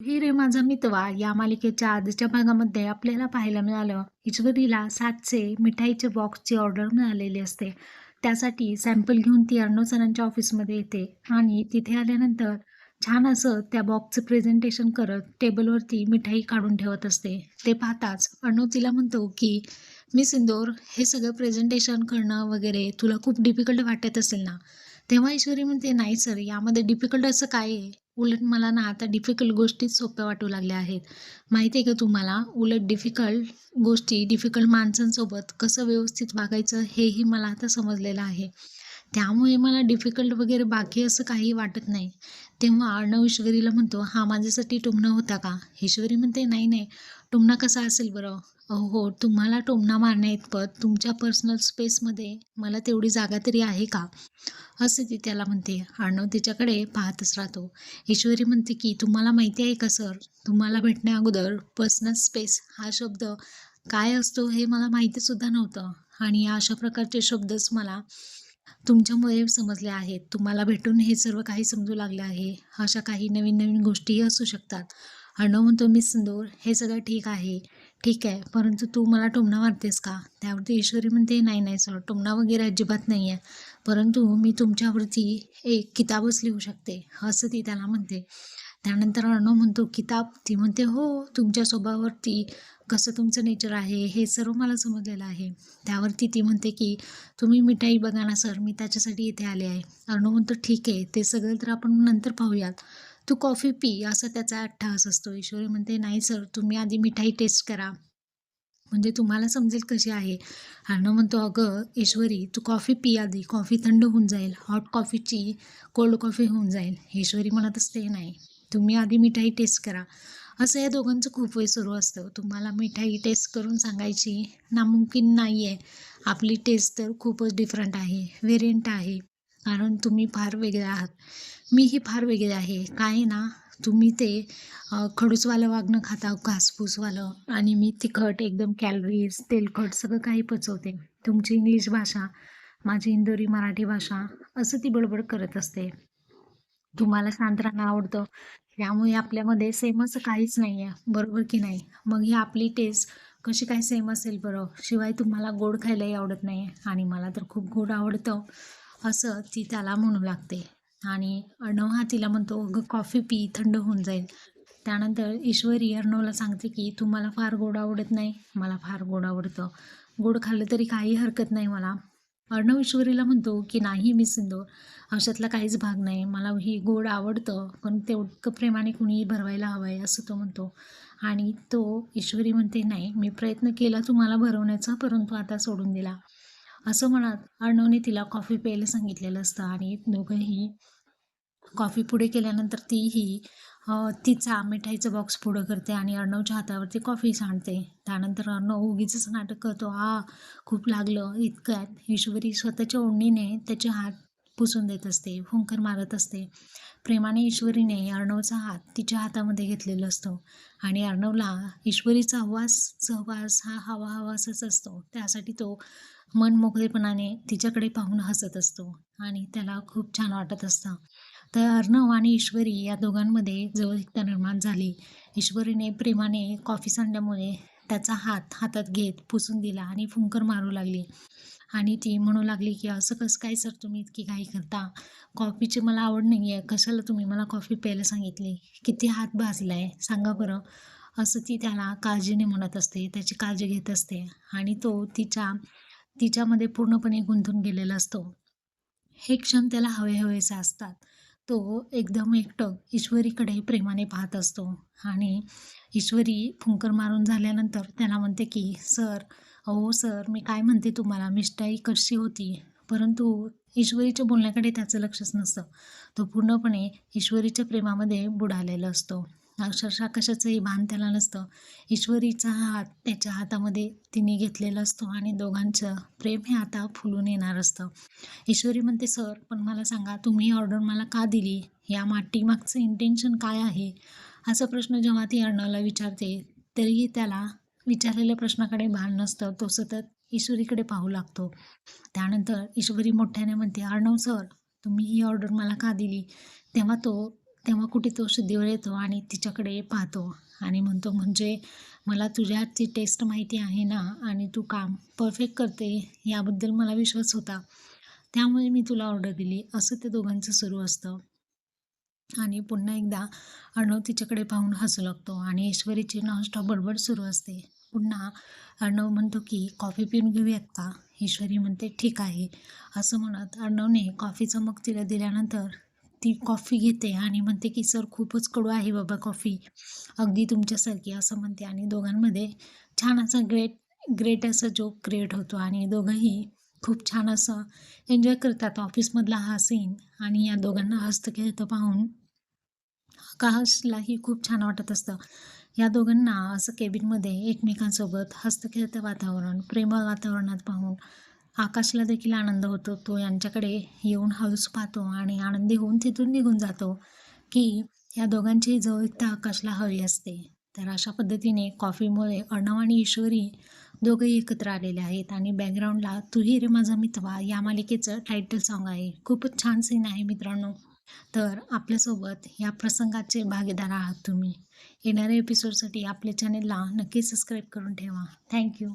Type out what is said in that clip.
हे रे माझा मितवा या मालिकेच्या आजच्या भागामध्ये आपल्याला पाहायला मिळालं ईश्वरीला सातशे मिठाईचे बॉक्सची ऑर्डर मिळालेली असते. त्यासाठी सॅम्पल घेऊन ती अर्णव सरांच्या ऑफिसमध्ये येते आणि तिथे आल्यानंतर छान असं त्या बॉक्सचं प्रेझेंटेशन करत टेबलवरती मिठाई काढून ठेवत असते. ते पाहताच अर्णव तिला म्हणतो की मी सिंदूर हे सगळं प्रेझेंटेशन करणं वगैरे तुला खूप डिफिकल्ट वाटत असेल ना? तेव्हा ईश्वरी म्हणते नाही सर यामध्ये डिफिकल्ट असं काय आहे? उलट मला ना आता डिफिकल्ट गोष्टीच सोप्या वाटू लागल्या आहेत. माहिती आहे का तुम्हाला? उलट डिफिकल्ट गोष्टी डिफिकल्ट माणसांसोबत कसं व्यवस्थित वागायचं हेही मला आता समजलेलं आहे. त्यामुळे मला डिफिकल्ट वगैरे बाकी असं काही वाटत नाही. तेव्हा अर्णव ईश्वरीला म्हणतो हा माझ्यासाठी टुमणा होता का? ईश्वरी म्हणते नाही नाही. टुमणा कसा असेल बरं? अहो हो. तुम्हाला टोमणा मारण्या इतपत तुमच्या पर्सनल स्पेसमध्ये मला तेवढी जागा तरी आहे का? असे ती त्याला म्हणते. अर्णव तिच्याकडे पाहतच राहतो. ईश्वरी म्हणते की तुम्हाला माहिती आहे का सर? तुम्हाला भेटण्या अगोदर पर्सनल स्पेस हा शब्द काय असतो हे मला माहितीसुद्धा नव्हतं. आणि या अशा प्रकारचे शब्दच मला तुमच्यामुळे समजले आहेत. तुम्हाला भेटून हे सर्व काही समजू लागले आहे. अशा काही नवीन नवीन गोष्टीही असू शकतात. अर्णव म्हणतो मी सिंदूर हे सगळं ठीक आहे. ठीक आहे परंतु तू मला टोमणा मारतेस का? त्यावरती ईश्वरी म्हणते नाही नाही सर टोमणा वगैरे अजिबात नाही आहे परंतु मी तुमच्यावरती एक किताबच लिहू शकते असं ती त्याला म्हणते. त्यानंतर अर्णव म्हणतो किताब? ती म्हणते हो तुमच्या स्वभावावरती कसं तुमचं नेचर आहे हे सर्व मला समजलेलं आहे. त्यावरती ती म्हणते की तुम्ही मिठाई बघा ना सर मी त्याच्यासाठी इथे आले आहे. अर्णव म्हणतो ठीक आहे ते सगळं तर आपण नंतर पाहूयात. तू कॉफी पी असं त्याचा अट्टहास असतो. ईश्वरी म्हणते नाही सर तुम्ही आधी मिठाई टेस्ट करा. म्हणजे तुम्हाला समजेल कशी आहे. अर्णव म्हणतो अगं ईश्वरी तू कॉफी पी आधी कॉफी थंड होऊन जाईल हॉट कॉफीची कोल्ड कॉफी होऊन जाईल. ईश्वरी म्हणत असते नाही. तुम्ही आधी मिठाई टेस्ट करा. असं या दोघांचं खूप वेळ सुरू असतं. तुम्हाला मिठाई टेस्ट करून सांगायची नामुमकिन नाही आहे आपली टेस्ट तर खूपच डिफरंट आहे वेरियंट आहे. कारण तुम्ही फार वेगळे आहात. मीही फार वेगळे आहे. काय ना तुम्ही ते खडूसवालं वागणं खाता घासपूसवालं आणि मी तिखट एकदम कॅलरीज तेलखट सगळं काही पचवते. तुमची इंग्लिश भाषा माझी इंदोरी मराठी भाषा असं ती बडबड करत असते. तुम्हाला शांत राहणं आवडतं. त्यामुळे आपल्यामध्ये सेम असं काहीच नाही आहे बरोबर की नाही? मग ही आपली टेस्ट कशी काय सेम असेल बरं? शिवाय तुम्हाला गोड खायलाही आवडत नाही आणि मला तर खूप गोड आवडतं. असं ती त्याला म्हणू लागते. आणि अर्णव हा तिला म्हणतो अगं कॉफी पी थंड होऊन जाईल. त्यानंतर ईश्वरी अर्णवला सांगते की तुम्हाला फार गोड आवडत नाही. मला फार गोड आवडतं. गोड खाल्लं तरी काही हरकत नाही मला. अर्णव ईश्वरीला म्हणतो की नाही मी सिंदूर अशातला काहीच भाग नाही. मला ही गोड आवडतं पण तेवढं प्रेमाने कुणीही भरवायला हवं आहे असं तो म्हणतो. आणि तो ईश्वरी म्हणते नाही मी प्रयत्न केला तुम्हाला भरवण्याचा परंतु आता सोडून दिला. असं म्हणत अर्णवने तिला कॉफी प्यायला सांगितलेलं असतं आणि दोघंही कॉफी पुढे केल्यानंतर तीही तिचा मिठाईचं बॉक्स पुढं करते आणि अर्णवच्या हातावरती कॉफी सांडते. त्यानंतर अर्णव उगीच नाटक करतो हा खूप लागलं इतक्यात. ईश्वरी स्वतःच्या ओढणीने त्याचे हात पुसून देत असते फुंकर मारत असते. प्रेमाने ईश्वरीने अर्णवचा हात तिच्या हातामध्ये घेतलेला असतो आणि अर्णवला ईश्वरीचा हवास सहवास हा हवा हवासच असतो. त्यासाठी तो मन मोकळेपणाने तिच्याकडे पाहून हसत असतो आणि त्याला खूप छान वाटत असतं. तर अर्णव आणि ईश्वरी या दोघांमध्ये जवळीकता निर्माण झाली. ईश्वरीने प्रेमाने कॉफी सांडल्यामुळे त्याचा हात हातात घेत पुसून दिला आणि फुंकर मारू लागली. आणि ती म्हणू लागली की असं कसं काय सर तुम्ही इतकी घाई करता? कॉफीची मला आवड नाही आहे कशाला तुम्ही मला कॉफी प्यायला सांगितली? किती हात भाजला आहे सांगा बरं. असं ती त्याला काळजीने म्हणत असते त्याची काळजी घेत असते आणि तो तिच्या तिच्यामध्ये पूर्णपणे गुंतून गेलेला असतो. हे क्षण त्याला हवे हवेसे असतात. तो एकदम एकटक ईश्वरीकडे प्रेमाने पाहत असतो. आणि ईश्वरी फुंकर मारून झाल्यानंतर त्याला म्हणते की सर अहो सर मी काय म्हणते तुम्हाला? मिष्टाई कशी होती? परंतु ईश्वरीच्या बोलण्याकडे त्याचं लक्षच नसतं. तो पूर्णपणे ईश्वरीच्या प्रेमामध्ये बुडालेला असतो. अक्षरशः कशाचंही भान त्याला नसतं. ईश्वरीचा हात त्याच्या हातामध्ये तिने घेतलेला असतो आणि दोघांचं प्रेम हे आता फुलून येणार असतं. ईश्वरी म्हणते सर पण मला सांगा तुम्ही ऑर्डर मला का दिली? या मागचं इंटेन्शन काय आहे? असा प्रश्न जेव्हा ती अर्णवला विचारते तरीही त्याला विचारलेल्या प्रश्नाकडे भान नसतं. तो सतत ईश्वरीकडे पाहू लागतो. त्यानंतर ईश्वरी मोठ्याने म्हणते अर्णव सर तुम्ही ही ऑर्डर मला का दिली? तेव्हा तो तेव्हा कुठे तो शुद्धीवर येतो आणि तिच्याकडे पाहतो. आणि म्हणतो म्हणजे मला तुझ्या हातची टेस्ट माहिती आहे ना आणि तू काम परफेक्ट करते याबद्दल मला विश्वास होता. त्यामुळे मी तुला ऑर्डर दिली. असं ते दोघांचं सुरू असतं. आणि पुन्हा एकदा अर्णव तिच्याकडे पाहून हसू लागतो आणि ईश्वरीची नॉनस्टॉप बडबड सुरू असते. पुन्हा अर्णव म्हणतो की कॉफी पिऊन घेऊयात का? ईश्वरी म्हणते ठीक आहे. असं म्हणत अर्णवने कॉफीचा मग तिला दिल्यानंतर ती कॉफी घेते आणि म्हणते की सर खूपच कडू आहे बाबा कॉफी. अगदी तुमच्यासारखी असं म्हणते आणि दोघांमध्ये छान असा ग्रेट ग्रेट असा जोक क्रिएट होतो आणि दोघंही खूप छान असं एन्जॉय करतात ऑफिसमधला हा सीन आणि या दोघांना हस्तखेळतं पाहून आकाशलाही खूप छान वाटत असतं. या दोघांना असं केबिनमध्ये एकमेकांसोबत हस्तखेळतं वातावरण प्रेमळ वातावरणात पाहून आकाशला देखील आनंद होतो. तो यांच्याकडे येऊन हळूस पाहतो आणि आनंदी होऊन तिथून निघून जातो की या दोघांची जवळता आकाशला हवी असते. तर अशा पद्धतीने कॉफीमुळे अर्णव आणि ईश्वरी दोघंही एकत्र आलेले आहेत आणि बॅकग्राऊंडला तुही रे माझा मितवा या मालिकेचं टायटल सॉन्ग आहे. खूपच छान सीन आहे मित्रांनो. तर आपल्यासोबत या प्रसंगाचे भागीदार आहात तुम्ही. येणाऱ्या एपिसोडसाठी आपल्या चॅनेलला नक्की सबस्क्राईब करून ठेवा. थँक्यू